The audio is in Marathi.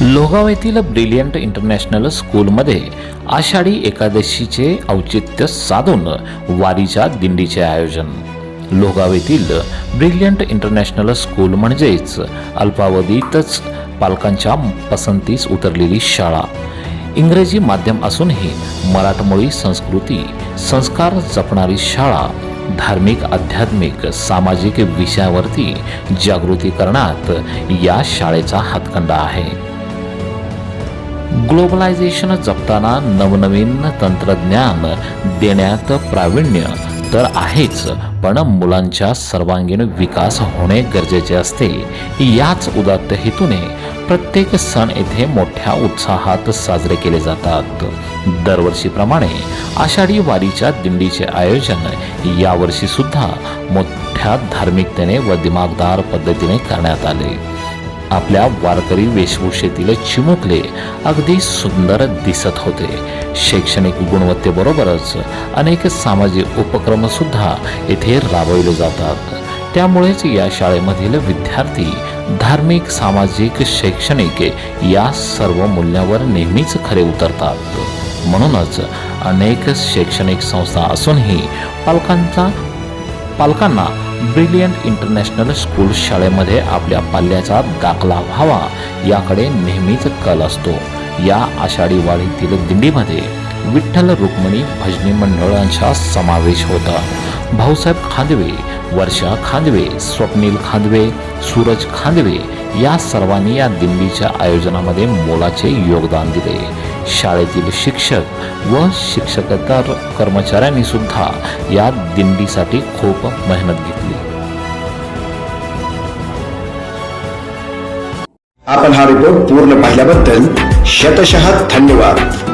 लोहगाव येथील ब्रिलियंट इंटरनॅशनल स्कूलमध्ये आषाढी एकादशीचे औचित्य साधून वारीच्या दिंडीचे आयोजन. लोगाव येथील ब्रिलियंट इंटरनॅशनल स्कूल म्हणजेच अल्पावधीतच पालकांच्या पसंतीस उतरलेली शाळा. इंग्रजी माध्यम असूनही मराठमोळी संस्कृती संस्कार जपणारी शाळा धार्मिक आध्यात्मिक सामाजिक विषयावरती जागृती करण्यात या शाळेचा हातखंडा आहे. ग्लोबलायझेशन जपताना नवनवीन तंत्रज्ञान देण्यात प्रावीण्य तर आहेच पण मुलांच्या सर्वांगीण विकास होणे गरजेचे असते. याच उदात्त हेतूने प्रत्येक सण येथे मोठ्या उत्साहात साजरे केले जातात. दरवर्षीप्रमाणे आषाढी वारीच्या दिंडीचे आयोजन यावर्षी सुद्धा मोठ्या धार्मिकतेने व दिमागदार पद्धतीने करण्यात आले. आपल्या वारकरी वेशभूषेतील चिमुकले अगदी सुंदर दिसत होते. शैक्षणिक गुणवत्तेबरोबरच अनेक सामाजिक उपक्रम सुद्धा येथे राबविले जातात. त्यामुळेच या शाळेमधील विद्यार्थी धार्मिक सामाजिक शैक्षणिक या सर्व मूल्यावर नेहमीच खरे उतरतात. म्हणूनच अनेक शैक्षणिक संस्था असूनही पालकांचा पालकांना ब्रिलियंट इंटरनॅशनल स्कूल शाळेमध्ये आपल्या पाल्याचा दाखला व्हावा याकडे नेहमीच कल असतो. या आषाढी वाढीतील दिंडीमध्ये विठ्ठल रुक्मिणी भजनी मंडळांचा समावेश होता. भाऊसाहेब खांदवे वर्षा खांदवे स्वप्नील खांदवे सूरज खांदवे या सर्वांनी या दिंडीच्या आयोजनामध्ये मोलाचे योगदान दिले. शाळेतील शिक्षक व शिक्षकेतर कर्मचाऱ्यांनी सुद्धा या दिंडीसाठी खूप मेहनत घेतली. आपण हा रिपोर्ट पूर्ण पाहिल्याबद्दल शतशः धन्यवाद.